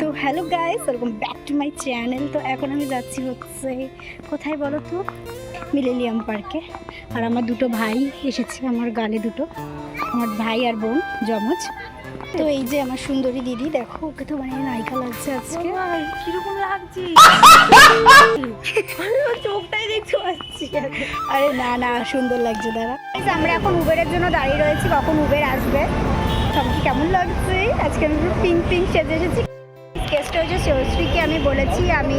তো hello guys welcome back to my channel তো এখন আমি যাচ্ছি হচ্ছে কোথায় বলো তো? মিলেলিয়াম পার্কে আর আমার দুটো ভাই এসেছে আমার গালে দুটো আমার ভাই আর বোন যমজ। তো এই যে আমার সুন্দরী দিদি দেখো ওকে তো মানে নায়িকা লাগছে আজকে। কীরকম লাগছে? চোখটাই দেখতে পাচ্ছি। আরে না না সুন্দর লাগছে দাঁড়া। Guys, আমরা এখন উবেরের জন্য দাঁড়িয়ে রয়েছি কখন উবের আসবে? সবাইকে কেমন লাগছে? আজকে আমি পিঙ্ক পিঙ্ক সেজে এসেছি। কেসটা হচ্ছে শিবশ্রীকে আমি বলেছি, আমি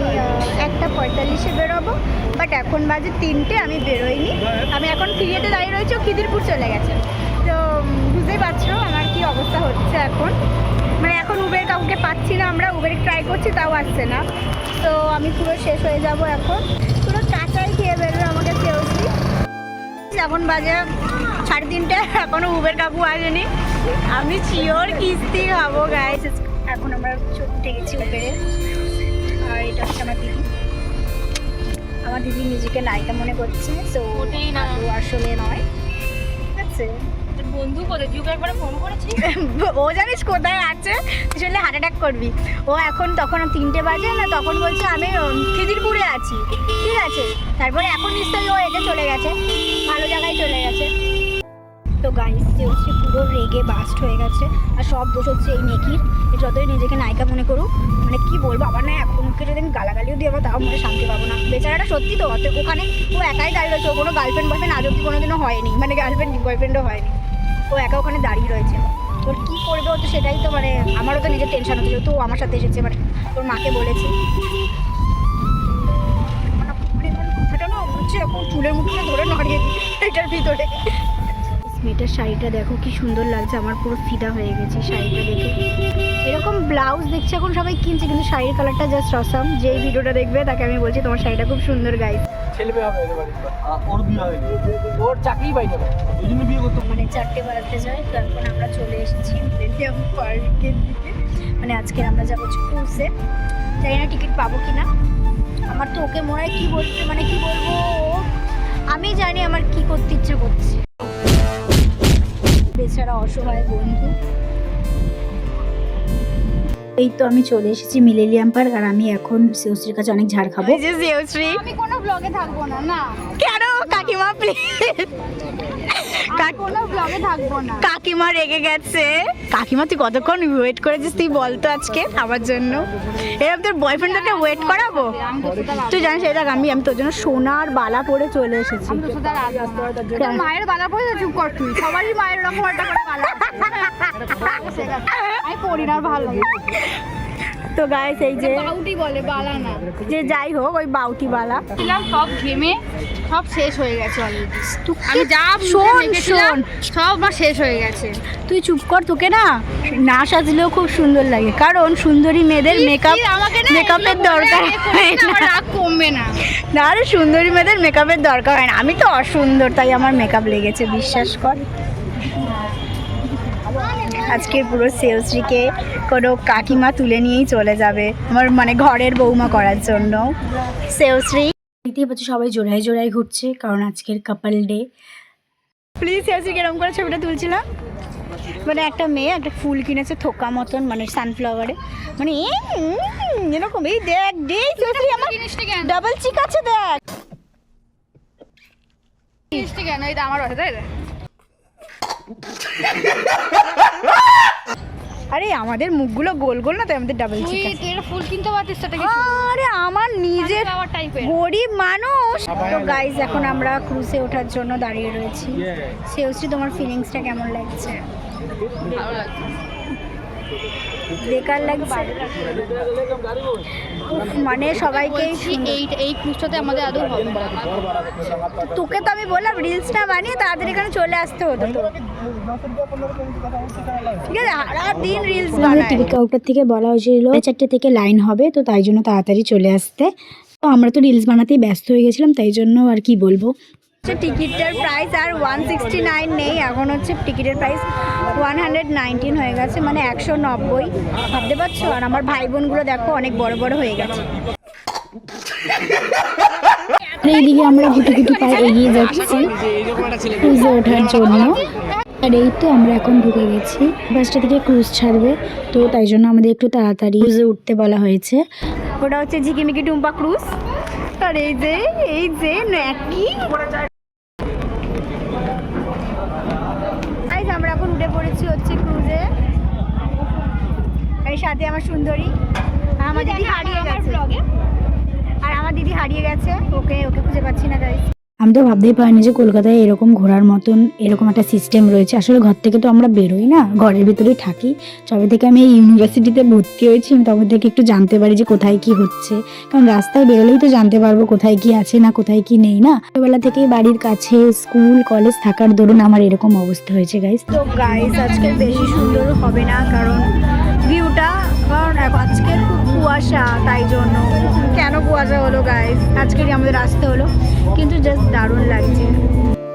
একটা পঁয়তাল্লিশে বেরোবো বাট এখন বাজে তিনটে, আমি বেরোইনি। আমি এখন ফিরিয়েতে দাঁড়িয়ে রয়েছি, ও খিদিরপুর চলে গেছে। তো বুঝতেই পারছ আমার কি অবস্থা হচ্ছে এখন। মানে এখন উবের কাউকে পাচ্ছি না, আমরা উবের ট্রাই করছি, তাও আসছে না। তো, আমি পুরো শেষ হয়ে যাব এখন। পুরো কাঁচাই খেয়ে বেরোবে আমাকে শিবশ্রী এখন বাজে সাড়ে তিনটে এখনও উবের কাকু আসেনি। আমি শিওর কিস্তি খাব গাইস এখন আমরা চড়তে গেছি উবেরে আর এটা হচ্ছে আমার দিদি। আমার দিদি নিজেকে নায়িকা মনে করছে তো ওটাই না। ও আসলে নয়। ঠিক আছে। বন্ধু কোথায়? তুই একবার ফোন করেছিস? ও জানিস কোথায় আছে? আসলে হার্ট অ্যাটাক করবি। ও এখন তখন তিনটে বাজে না তখন বলছে আমি খিদিরপুরে আছি। ঠিক আছে। তারপরে এখন নিশ্চয়ই ও এতে চলে গেছে। ভালো জায়গায় চলে গেছে। তো গাইস যে হচ্ছে পুরো রেগে বাস্ট হয়ে গেছে, আর সব দোষ হচ্ছে এই নেকির যতই নিজেকে নায়িকা মনে করুক মানে কি বলব আবার না এখন ওকে যদি আমি গালাগালিও দিয়ে আবার তাও মনে শান্তি পাবো না। বেচারাটা সত্যি তো ওখানে ও একাই দাঁড়িয়ে রয়েছে, ও কোনো গার্লফ্রেন্ড বয়ফ্রেন্ড আজ অব্দি কোনোদিনও হয়নি। মানে গার্লফ্রেন্ড বয়ফ্রেন্ডও হয়নি। ও একা ওখানে দাঁড়িয়ে রয়েছে। তোর কী করবে ও তো সেটাই তো মানে আমারও তো নিজের টেনশন হচ্ছে, যেহেতু আমার সাথে এসেছে মানে তোর মাকে বলেছি। কথাটা না হচ্ছে, এখন চুলের মুঠে ধরে নড়িয়ে দিই এটার ভিতরে। মেয়েটার শাড়িটা দেখো কি সুন্দর লাগছে। আমার পুরো ফিদা হয়ে গেছে শাড়িটা দেখে। এরকম ব্লাউজ দেখছে এখন সবাই কিনছে কিন্তু শাড়ির কালারটা জাস্ট অসাম যেই ভিডিওটা দেখবে তাকে আমি বলছি তোমার শাড়িটা খুব সুন্দর গাইস ছেলে মেয়ে হবে বাড়িতে। ওর বিয়ে হয়নি ওর চাকরি পাইনি ওই জন্য বিয়ে করতে মানে চারটে বাজাতে যাই তো এখন আমরা চলে এসেছি মিলেনিয়াম পার্কের দিকে। মানে আজকে আমরা যাব ক্রুজে জানি না টিকিট পাবো কি না আমার তো ওকে মনে হয় কী বলতে মানে কি বলব আমি জানি আমার কি করতে ইচ্ছে করছে। বেচারা অসহায় বন্ধু। এই তো আমি চলে এসেছি মিলেলিয়াম পার্ক আর আমি এখন শিবশ্রীর কাছে অনেক ঝাড় খাব। যে আমি কোনো ব্লগে থাকব না না। কেন? প্লিজ না। কাকিমা রেগে গেছে। কাকিমা তুই কতক্ষণ ওয়েট করেছিস তুই বলতো আজকে আমার জন্য। এরকম তোর বয়ফ্রেন্ডকে ওয়েট করাবো? তুই জানিস এটা আমি আমি তোর জন্য সোনার বালা পরে চলে এসেছি। মায়ের বালা পরে চুপ কর তুই। সবারই মায়ের এরকম একটা করে বালা। আমি পড়ি না ভালো। লাগে তো গাইস এই যে বাউটি বলে বালা না। যে যাই হোক ওই বাউটি বালা। ছিলাম সব ঘেমে সব শেষ হয়ে গেছে অলরেডি আমি যা শোন, শোন। সব আমার শেষ হয়ে গেছে। তুই চুপ কর তোকে না না সাজলেও খুব সুন্দর লাগে। কারণ সুন্দরী মেয়েদের মেকআপ মেকআপের দরকার হয় না, রাগ কমবে না। না রে সুন্দরী মেয়েদের মেকআপের দরকার হয় না। আমি তো অসুন্দর তাই আমার মেকআপ লেগেছে বিশ্বাস কর। আজকের পুরো সেলসরিকে কোনো কাকিমা তুলে নিয়েই চলে যাবে আমার মানে ঘরের বৌমা করার জন্য। সেলসরি দেখতেই পাচ্ছি সবাই জোড়ায় জোড়ায় ঘুরছে কারণ আজকের কাপাল ডে প্লিজ সেলসরি এরকম করে ছবিটা তুলছিলাম? মানে একটা মেয়ে একটা ফুল কিনেছে থোকা মতন মানে সানফ্লাওয়ারে মানে এরকম এই দেখ দেখ আমার ডাবল চিক আছে দেখ। আমার তাই? আরে আমাদের মুখগুলো গোল গোল না তাই আমাদের ডাবল চিকেন চিক এটা ফুল কিনতে পারতিস সেটা কিছু আরে আমার নিজের গরিব মানুষ। তো গাইজ এখন আমরা ক্রুজে ওঠার জন্য দাঁড়িয়ে রয়েছি। সেওশ্রী তোমার ফিলিংসটা কেমন লাগছে? ভালো লাগছে। বেকার লাগছে। মানে সবাইকে এই এই ক্রুজটাতে আমাদের আদৌ হবে তোকে তো আমি বললাম রিলসটা বানিয়ে তাড়াতাড়ি এখানে চলে আসতে হতো ঠিক আছে সারা দিন রিলস বানায়। টিভি কাউন্টার থেকে বলা হয়েছিল চারটে থেকে লাইন হবে তো তাই জন্য তাড়াতাড়ি চলে আসতে। তো আমরা তো রিলস বানাতেই ব্যস্ত হয়ে গেছিলাম তাই জন্য আর কি বলব। টিকিটের প্রাইস আর ওয়ান সিক্সটি নাইন নেই এখন হচ্ছে টিকিটের প্রাইস ওয়ান হান্ড্রেড নাইনটিন হয়ে গেছে মানে একশো নব্বই। ভাবতে পারছ? আর আমার ভাই বোনগুলো দেখো অনেক বড় বড় হয়ে গেছে। এইদিকে আমরা গুটি গুটি পায়ে এগিয়ে যাচ্ছি ক্রুজে ওঠার জন্য। আর এই তো আমরা এখন ঢুকে গেছি বাসটা থেকে ক্রুজ ছাড়বে তো তাই জন্য আমাদের একটু তাড়াতাড়ি ক্রুজে উঠতে বলা হয়েছে। ওটা হচ্ছে ঝিকিমিকি টুম্পা ক্রুজ আর এই যে এই যে ন্যাকি গাইজ আমরা এখন পড়েছি হচ্ছে ক্রুজে এই সাথে আমার সুন্দরী। আর আমার দিদি হারিয়ে গেছে। আর আমার দিদি হারিয়ে গেছে। ওকে ওকে খুঁজে পাচ্ছি না গাইজ আমি তো ভাবতেই পারিনি যে কলকাতায় এরকম ঘোরার মতন এরকম একটা সিস্টেম রয়েছে। আসলে ঘর থেকে তো আমরা বেরোই না, ঘরের ভিতরেই থাকি। তবে থেকে আমি এই ইউনিভার্সিটিতে ভর্তি হয়েছি, আমি তবে থেকে একটু জানতে পারি যে কোথায় কি হচ্ছে। কারণ রাস্তায় বেরোলেই তো জানতে পারব কোথায় কি আছে না, কোথায় কি নেই না। ছোটবেলা থেকেই বাড়ির কাছে স্কুল কলেজ থাকার দরুন আমার এরকম অবস্থা হয়েছে গাইস তো গাইস আজকে বেশি সুন্দর হবে না, কারণ ভিউটা কারণ আজকে খুব কুয়াশা, তাই জন্য। কেন কুয়াশা হলো গাইস আজকেরই আমাদের আসতে হলো, কিন্তু জাস্ট দারুণ লাগছে।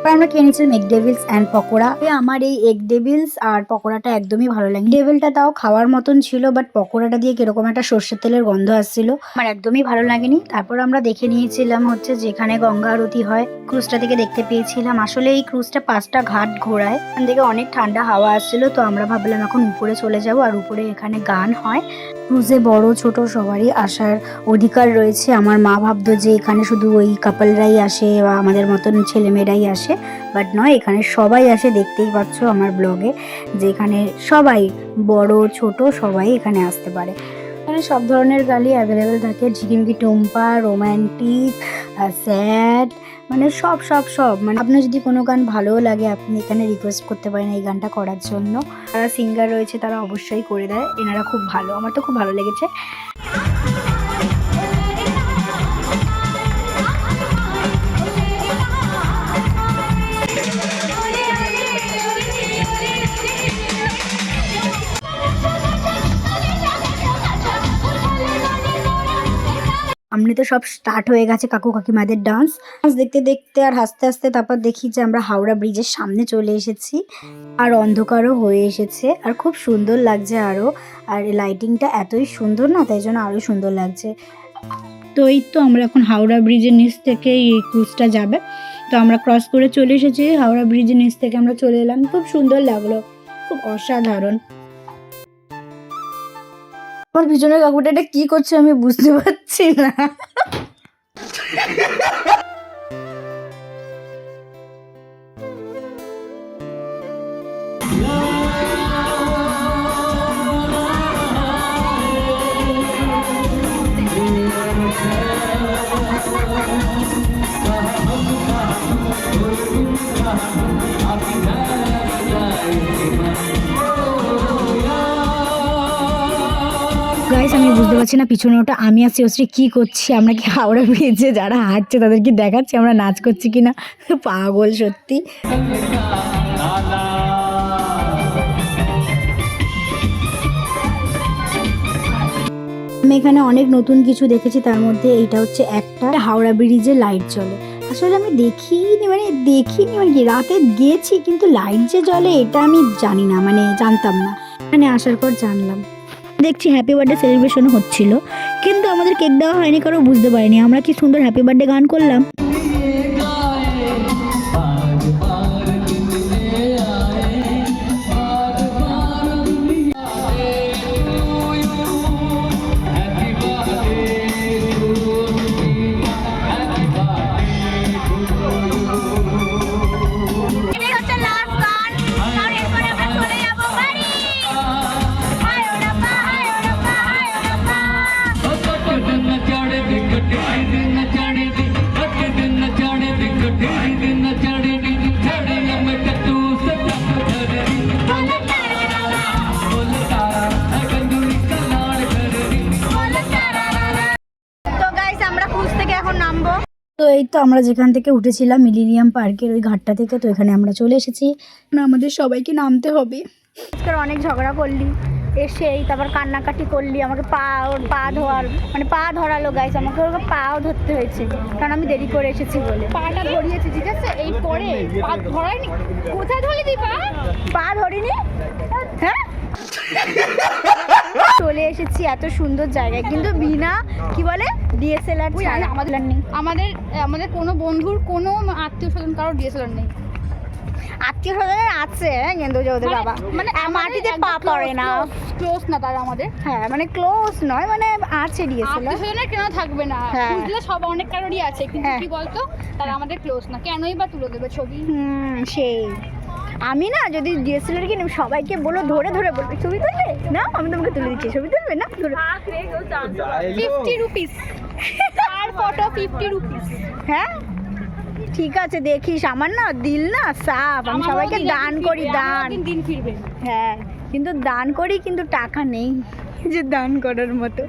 তারপর আমরা খেয়ে নিয়েছিলাম এগ ডেভিলস অ্যান্ড পকোড়া। আমার এই এগ ডেভিলস আর পকোড়াটা একদমই ভালো লাগে ডেভিলটা তাও খাওয়ার মতন ছিল বাট পকোড়াটা দিয়ে কীরকম একটা সর্ষের তেলের গন্ধ আসছিল, আমার একদমই ভালো লাগেনি। তারপর আমরা দেখে নিয়েছিলাম হচ্ছে যেখানে গঙ্গা আরতি হয় ক্রুজটা থেকে দেখতে পেয়েছিলাম। আসলে এই ক্রুজটা পাঁচটা ঘাট ঘোরায়, ওখান থেকে অনেক ঠান্ডা হাওয়া আসছিল, তো আমরা ভাবলাম এখন উপরে চলে যাব, আর উপরে এখানে গান হয়। ক্রুজে বড়, ছোট সবারই আসার অধিকার রয়েছে। আমার মা ভাবতো যে এখানে শুধু ওই কাপলরাই আসে বা আমাদের মতন ছেলেমেয়েরাই আসে। বাট নয়, এখানে সবাই আসে, দেখতেই পাচ্ছ আমার ব্লগে যে এখানে সবাই বড়, ছোট, সবাই এখানে আসতে পারে। এখানে সব ধরনের গালি অ্যাভেলেবেল থাকে ঝিকিমিকি টুম্পা রোম্যান্টিক স্যাড মানে সব সব সব। মানে আপনার যদি কোনো গান ভালোও লাগে, আপনি এখানে রিকোয়েস্ট করতে পারেন এই গানটা করার জন্য। যারা সিঙ্গার রয়েছে, তারা অবশ্যই করে দেয়, এনারা খুব ভালো, আমার তো খুব ভালো লেগেছে। তো সব স্টার্ট হয়ে গেছে কাকু কাকিমাদের ডান্স ডান্স দেখতে দেখতে আর হাসতে হাসতে তারপর দেখি যে আমরা হাওড়া ব্রিজের সামনে চলে এসেছি। আর অন্ধকারও হয়ে এসেছে আর খুব সুন্দর লাগছে আরও আর লাইটিংটা এতই সুন্দর না, তাই জন্য আরও সুন্দর লাগছে। তো এই তো আমরা এখন হাওড়া ব্রিজের নিচ থেকে এই ক্রুজটা যাবে। তো আমরা ক্রস করে চলে এসেছি হাওড়া ব্রিজের নিচ থেকে আমরা চলে এলাম। খুব সুন্দর লাগল, খুব অসাধারণ। আমার পিছনে কাকুটা এটা কি করছে আমি বুঝতে পারছি না। আমি বুঝতে পারছি না, পিছনে ওটা আমি আর শ্রেয়শ্রী কি করছি, আমরা কি হাওড়া ব্রিজে যারা হাঁটছে তাদেরকে দেখাচ্ছি, আমরা নাচ করছি কিনা? পাগল সত্যি। আমি এখানে অনেক নতুন কিছু দেখেছি, তার মধ্যে এইটা হচ্ছে একটা। হাওড়া ব্রিজে লাইট জ্বলে। আসলে আমি দেখিনি মানে দেখিনি মানে কি রাতে গেছি, কিন্তু লাইট যে জ্বলে, এটা আমি জানি না মানে জানতাম না। মানে আসার পর জানলাম। দেখছি হ্যাপি বার্থডে সেলিব্রেশন হচ্ছিল। কিন্তু আমাদের কেক দেওয়া হয়নি কারও বুঝতে পারিনি। আমরা কি সুন্দর হ্যাপি বার্থডে গান করলাম? তো এই তো আমরা যেখান থেকে উঠেছিলাম মিলিনিয়াম পার্কের ওই ঘাটটা থেকে তো এখানে আমরা চলে এসেছি। না আমাদের সবাইকে নামতে হবে। আজকের অনেক ঝগড়া করলি এসেই তারপর কান্নাকাটি করলি আমাকে পা ওর পা ধোয়ার মানে পা ধরালো গাইস আমাকে ওর পাও ধরতে হয়েছে কারণ আমি দেরি করে এসেছি বলে। পাটা ধরিয়েছি ঠিক আছে? এই পরে পা ধরাইনি। কোথায় ধরলি তুই পা? পা ধরিনি। হ্যাঁ? এসেছি এত সুন্দর জায়গায়। কিন্তু বিনা কি বলে ডিএসএলআর ছাড়া আমাদের নেই। আমাদের আমাদের কোনো বন্ধুর কোনো আত্মীয় স্বজন কারও ডিএসএলআর নেই। আত্মীয় স্বজনের আছে কিন্তু যে ওদের বাবা। মানে মাটিতে পা পড়ে না। ক্লোজ না তারা আমাদের। হ্যাঁ মানে ক্লোজ নয় মানে আছে ডিএসএলআর আত্মীয় স্বজনের কেন থাকবে না? হ্যাঁ। বুঝলে সব অনেক কারোরই আছে কিন্তু হ্যাঁ। কি বলতো? তারা আমাদের ক্লোজ না। কেনই বা তুলে দেবে ছবি? হুম সেই। আমি না যদি ডিএসএলআর কিনি সবাইকে বলো ধরে ধরে বলবে ছবি তুলবে? না আমি তোমাকে তুলে দিচ্ছি ছবি তুলবে? না ধরে ফিফটি রুপিস আর ফটো ফিফটি রুপিস হ্যাঁ? ঠিক আছে দেখিস। আমার না দিল না সাফ আমি সবাইকে দান করি দান। দিন ফিরবে হ্যাঁ। কিন্তু দান করি কিন্তু টাকা নেই যে দান করার মতো।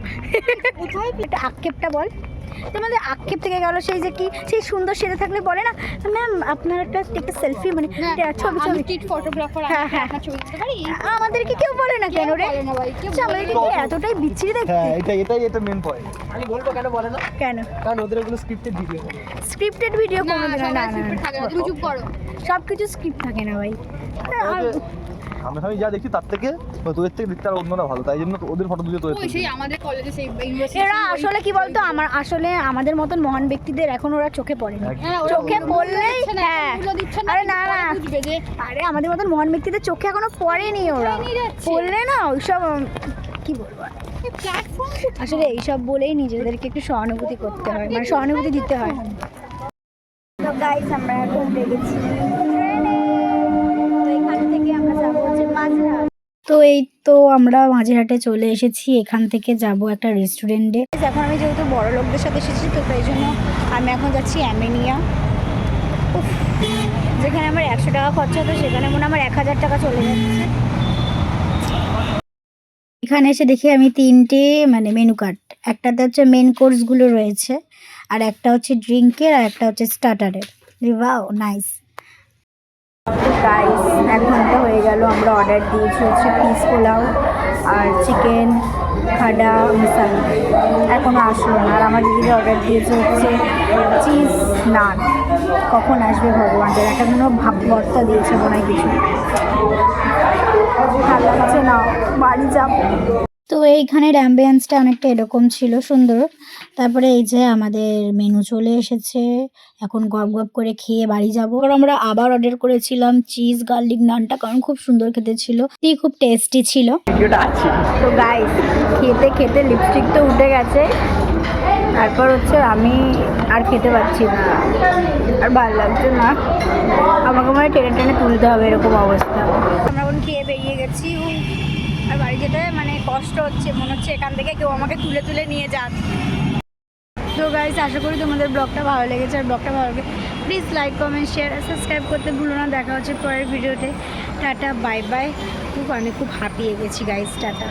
একটা আক্ষেপটা বল। তোমাদের আক্ষেপ থেকে গেল সেই যে কি সেই সুন্দর সেজে থাকলে বলে না ম্যাম আপনার একটা একটা সেলফি মানে ছবি ছবি। স্ট্রিট ফটোগ্রাফার হ্যাঁ, হ্যাঁ। পারি? আমাদেরকে কেউ বলে না কেন রে? আচ্ছা, আমাদেরকে কি এতটাই বিচ্ছিরি দেখতে হ্যাঁ এটা এটাই এটা মেন পয়েন্ট আমি বলব কেন বলে না? কেন? কারণ ওদের ওগুলো স্ক্রিপ্টেড ভিডিও স্ক্রিপ্টেড ভিডিও না কোনো না না scripted থাকে না। তুমি করো। সব কিছু স্ক্রিপ্ট থাকে না ভাই। আমরা যা দেখছি তার থেকে তোদের থেকে দেখতে আর অন্যরা ভালো তাই জন্য ওদের ফটো তুলে তোদের ওই সেই আমাদের কলেজে সেই ইউনিভার্সিটি এরা আসলে কি বলতো আমার আসলে আমাদের মতন মহান ব্যক্তিদের এখন ওরা চোখে পড়ে না হ্যাঁ, চোখে ওগুলো পড়লেই হ্যাঁ। না, আরে না না। বুঝবে যে আরে আমাদের মতন মহান ব্যক্তিদের চোখে এখনও পড়েনি ওরা। পড়লে না ওইসব কি বলব আসলে এইসব বলেই নিজেদেরকে একটু সহানুভূতি করতে হয় মানে সহানুভূতি দিতে হয়। তো গাইস আমরা এখন দেখেছি তো এই তো আমরা মাঝেরহাটে চলে এসেছি। এখান থেকে যাব একটা রেস্টুরেন্টে এখন আমি যেহেতু বড় লোকদের সাথে এসেছি তো তাই জন্য আমি এখন যাচ্ছি অ্যামেনিয়া যেখানে আমার একশো টাকা খরচা হতো সেখানে মনে আমার এক হাজার টাকা চলে যাচ্ছে। এখানে এসে দেখি আমি তিনটে মানে মেনু কার্ড একটাতে হচ্ছে মেন কোর্সগুলো রয়েছে আর একটা হচ্ছে ড্রিঙ্কের আর একটা হচ্ছে স্টার্টারের ওয়াও নাইস গাইস এক ঘণ্টা হয়ে গেল, আমরা অর্ডার দিয়েছি হচ্ছে পিস পোলাও আর চিকেন খাডা মশালা এখনও আসলো না। আর আমার দিদিকে অর্ডার দিয়েছে হচ্ছে চিজ নান কখন আসবে ভগবান জানে একটা কোনো ভাব ভর্তা দিয়েছে মনে হয় কিছু। ভালো লাগছে না। বাড়ি যাব। তো এইখানের অ্যাম্বিয়েন্সটা অনেকটা এরকম ছিল সুন্দর। তারপরে এই যে আমাদের মেনু চলে এসেছে। এখন গপ গপ করে খেয়ে বাড়ি যাব। আমরা আবার অর্ডার করেছিলাম চিজ গার্লিক নানটা কারণ খুব সুন্দর খেতে ছিল। খুব টেস্টি ছিল। তো গাইস খেতে খেতে লিপস্টিক তো উঠে গেছে। তারপর হচ্ছে আমি আর খেতে পারছি না। আর ভালো লাগছে না। আমাকে মানে টেনে টেনে তুলতে হবে এরকম অবস্থা। আমরা এখন খেয়ে বেরিয়ে গেছি। আর বাড়ি যেতে মানে কষ্ট হচ্ছে, মনে হচ্ছে এখান থেকে কেউ আমাকে তুলে তুলে নিয়ে যাক। তো গাইজ আশা করি তোমাদের ব্লগটা ভালো লেগেছে। আর ব্লগটা ভালো লাগে প্লিজ লাইক কমেন্ট শেয়ার আর সাবস্ক্রাইব করতে ভুলো না। দেখা হচ্ছে পরের ভিডিওতে। টাটা বাই বাই খুব, আমি খুব হাঁপিয়ে গেছি গাইজ টাটা।